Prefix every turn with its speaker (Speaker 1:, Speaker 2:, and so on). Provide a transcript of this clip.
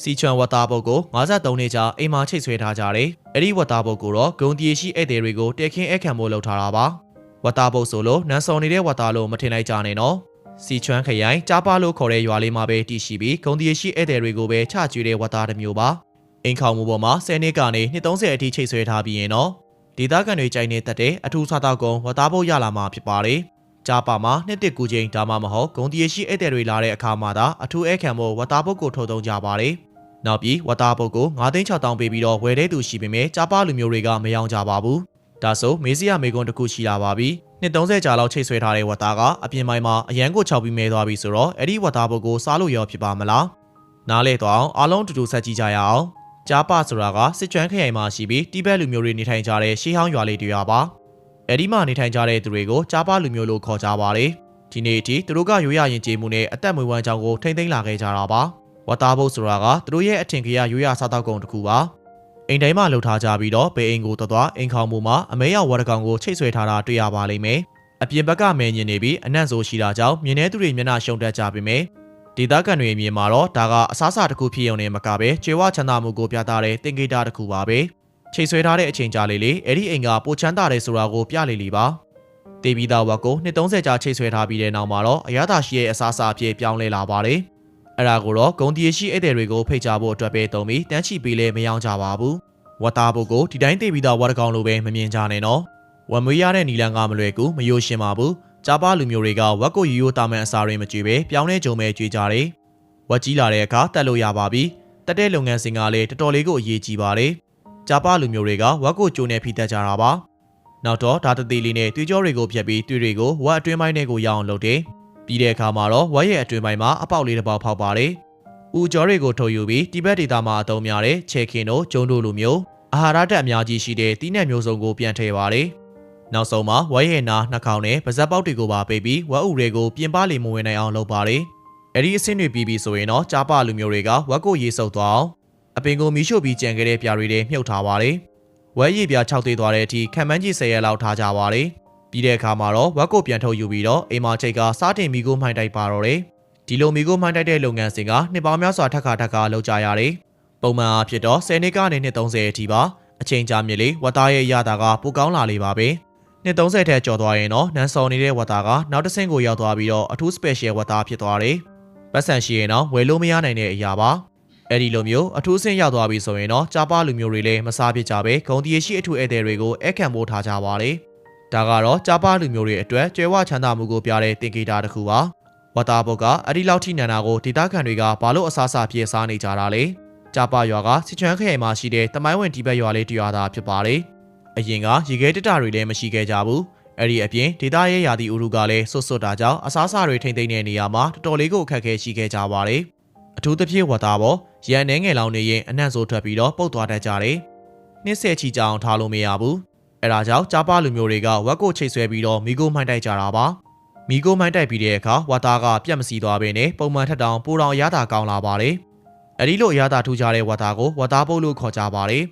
Speaker 1: စီချွန်ဝတ်သားပုတ်ကို53နှစ်ကြာအိမ်မှာချိတ်ဆွဲထားကြတယ်။အဲ့ဒီဝတ်သားပုတ်ကိုတော့ဂုံတီရှိဧည့်သည်တွေကိုတဲခင်းအခမ်းဖို့လုပ်ထားတာပါ။ဝတ်သားပုတ်ဆိုလို့နန်းစော်နေတဲ့ဝတ်သားလို့မထင်လိုက်ကြနဲ့နော်။စီချွန်ခရိုင်ကြားပါလို့ခေါ်တဲ့ရွာလေးမှာပဲတည်ရှိပြီးဂုံတီရှိဧည့်သည်တွေကိုပဲချကျွေးတဲ့ဝတ်သားတစ်မျိုးပါ။အိမ်ခေါင်မှုပေါ်မှာ10နှစ်ကနေ230အထိချိတ်ဆွဲထားပြီးရင်တော့ဒေသခံတွေကြိုက်နေတတ်တဲ့အထူးစားတော့ကုံဝတ်သားပုတ်ရလာမှာဖြစ်ပါတယ်။ကြားပါမှာနှစ်တစ်ကူချင်းဒါမှမဟုတ်ဂုံတီရှိဧည့်သည်တွေလာတဲ့အခါမှာသာအထူးအခမ်းဖို့ဝတ်သားပုတ်ကိုထုတ်သုံးကြပါတယ်။ နောက်ပြီးဝတ်သားပုတ်ကို9သိန်း6တောင်းပေးပြီးတော့ဝယ်တဲ့သူရှိပေမဲ့ကြားပါလူမျိုးတွေကမယောင်ကြပါဘူး။ဒါဆိုမေးစရာမေကွန်းတစ်ခုရှိလာပါပြီ။နှစ်30ကြာလောက်ချိတ်ဆွဲထားတဲ့ဝတ်သားကအပြင်ပိုင်းမှာအရန်ကို6ပြီးမဲသွားပြီဆိုတော့အဲ့ဒီဝတ်သားပုတ်ကိုစားလို့ရောဖြစ်ပါမလား။နားလေတော့အောင်အားလုံးတူတူဆက်ကြည့်ကြရအောင်။ကြားပါဆိုတာကစစ်ကျွမ်းခရိုင်မှာရှိပြီးတိဘက်လူမျိုးတွေနေထိုင်ကြတဲ့ရှေးဟောင်းရွာလေးတွေပါပါ။အဲ့ဒီမှာနေထိုင်ကြတဲ့သူတွေကိုကြားပါလူမျိုးလို့ခေါ်ကြပါတယ်။ဒီနေ့အထိသူတို့ကရိုးရရင်ကျေးမှုနဲ့အသက်မွေးဝမ်းကြောင်းကိုထိမ့်သိမ်းလာခဲ့ကြတာပါ။ ဝတ်သားဘုတ်ဆိုတာကသူတို့ရဲ့အထင်ကရရိုးရစားတောက်ကုန်တစ်ခုပါအိမ်တိုင်းမှာလှုပ်ထားကြပြီးတော့ဘေးအိမ်ကိုသွားသွားအိမ်ခေါင်မှုမှာအမဲရောက်ဝတ်တကောင်ကိုချိတ်ဆွဲထားတာတွေ့ရပါလိမ့်မယ်အပြင်ဘက်ကမဲညင်နေပြီးအနံ့ဆိုရှိတာကြောင့်မြင်တဲ့သူတွေမျက်နှာရှုံတက်ကြပြီမယ်ဒေသခံတွေအမြင်မှာတော့ဒါကအစားအစာတစ်ခုဖြစ်ရုံနဲ့မကပဲကျွေးဝချမ်းသာမှုကိုပြသတဲ့တင်ကိတာတစ်ခုပါပဲချိတ်ဆွဲထားတဲ့အချိန်ကြာလေးလေးအဲ့ဒီအိမ်ကပိုချမ်းသာတယ်ဆိုတာကိုပြလေလီပါတေဘီတာဝက်ကို230ကြာချိတ်ဆွဲထားပြီးတဲ့နောက်မှာတော့အရသာရှိရဲ့အစားအစာအဖြစ်ပြောင်းလဲလာပါတယ် အဲ့ဒါကိုတော့ဂုံတီရှိဧည့်သည်တွေကိုဖိတ်ကြားဖို့အတွက်ပဲတုံးပြီးတန်းချီပေးလဲမယောင်ကြပါဘူး။ဝတ်သားပုတ်ကိုဒီတိုင်းသိပြီးသားဝတ်တကောင်လိုပဲမမြင်ကြနဲ့နော်။ဝတ်မွေးရတဲ့နီလန်ကမလွယ်ကူမယိုရှင်းပါဘူး။ကြားပါလူမျိုးတွေကဝက်ကိုရိုးရိုးတာမန်အစာတွေမကြွေပဲပြောင်းလဲကြုံပဲကြွေကြတယ်။ဝက်ကြီးလာတဲ့အခါတက်လို့ရပါပြီ။တက်တဲ့လုပ်ငန်းစဉ်ကလည်းတော်တော်လေးကိုအရေးကြီးပါတယ်။ကြားပါလူမျိုးတွေကဝက်ကိုကြိုးနဲ့ဖိတက်ကြတာပါ။နောက်တော့ဓာတ်သေးလေးနဲ့တွေးကြောတွေကိုဖြတ်ပြီးတွေးတွေကိုဝက်အတွင်းပိုင်းတွေကိုရအောင်လုပ်တယ်။ ပြီးတဲ့အခါမှာတော့ဝက်ရဲ့အတွင်ပိုင်းမှာအပေါက်လေးတစ်ပေါက်ဖောက်ပါတယ်။ဦးကျော်တွေကိုထုတ်ယူပြီးတိဘက်ဒေသမှာအသုံးများတဲ့ချေခင်တို့ဂျုံတို့လိုမျိုးအာဟာရဓာတ်အများကြီးရှိတဲ့တီးနှံမျိုးစုံကိုပြန်ထည့်ပါတယ်။နောက်ဆုံးမှာဝက်ရဲ့နာနှာခေါင်းနဲ့ပါဇက်ပေါက်တွေကိုပါပေးပြီးဝက်ဥတွေကိုပြင်ပလေမဝင်နိုင်အောင်လုပ်ပါတယ်။အဲ့ဒီအဆင့်တွေပြီးပြီဆိုရင်တော့ကြားပလူမျိုးတွေကဝက်ကိုရေဆုပ်သွားအောင်အပင်ကိုမီးရှို့ပြီးကြံခဲ့တဲ့ပြာတွေနဲ့မြုပ်ထားပါတယ်။ဝက်ရည်ပြာ6သေးသွားတဲ့အထိခံမှန်းကြီး10ရက်လောက်ထားကြပါတယ်။ ပြီးတဲ့အခါမှာတော့ဝက်ကိုပြန်ထုတ်ယူပြီးတော့အိမ်မာချိတ်ကစားတင်မီကိုမှိုင်းတိုက်ပါတော့တယ်။ဒီလိုမီကိုမှိုင်းတိုက်တဲ့လုပ်ငန်းစဉ်ကနှစ်ပေါင်းများစွာထက်ခါထက်ခါလုပ်ကြရတယ်။ပုံမှန်အားဖြင့်တော့10နှစ်ကနေနှစ်30အထိပါအချိန်ကြာမြင့်လေဝက်သားရဲ့ရတာကပိုကောင်းလာလေပါပဲ။နှစ်30ထက်ကျော်သွားရင်တော့နန်းစော်နေတဲ့ဝက်သားကနောက်တစ်ဆင့်ကိုရောက်သွားပြီးတော့အထူး special ဝက်သားဖြစ်သွားတယ်။ပတ်စံရှိရင်တော့ဝယ်လို့မရနိုင်တဲ့အရာပါ။အဲ့ဒီလိုမျိုးအထူးဆင့်ရောက်သွားပြီဆိုရင်တော့ကြားပါလူမျိုးတွေလည်းမစားဖြစ်ကြပဲဂုံတီရရှိအထူးဧည့်သည်တွေကိုအခမ်းပို့ထားကြပါတယ်။ ဒါကတော့ကြားပါလူမျိုးတွေအတွက်ကျွဲဝချမ်းသာမှုကိုပြတဲ့သင်္ကေတတစ်ခုပါဝတာဘုတ်ကအဲ့ဒီလောက်ထိနန္နာကိုဒေသခံတွေကဘာလို့အစားအစာပြေစားနေကြတာလဲကြားပါရွာကစစ်ချွမ်းခရိုင်မှာရှိတဲ့တမိုင်းဝင်ဒီဘက်ရွာလေးတရွာသားဖြစ်ပါတယ်အရင်ကရေခဲတတတွေလည်းမရှိခဲ့ကြဘူးအဲ့ဒီအပြင်ဒေသရဲ့ယာတီဥရုကလည်းဆွတ်ဆွတ်တာကြောင့်အစားအစာတွေထိမ့်သိမ့်တဲ့နေရာမှာတော်တော်လေးကိုအခက်အခဲရှိခဲ့ကြပါတယ်အထူးသဖြင့်ဝတာဘောရန်နှဲငယ်လောင်နေရင်အနှံ့ဆိုးထွက်ပြီးတော့ပုတ်သွားတတ်ကြတယ်နှင်းဆက်ချီကြအောင်ထားလို့မရဘူး အဲဒါကြောင့်ကြားပါလူမျိုးတွေကဝက်ကိုချိတ်ဆွဲပြီးတော့မီကိုမှိုင်းတိုက်ကြတာပါမီကိုမှိုင်းတိုက်ပြီးတဲ့အခါဝါသားကပြတ်မစီသွားဘဲနဲ့ပုံမှန်ထက်တောင်ပိုတောင်ရတာကောင်းလာပါတယ်အဲဒီလိုရတာထူကြတဲ့ဝါသားကိုဝါသားပုတ်လို့ခေါ်ကြပါတယ်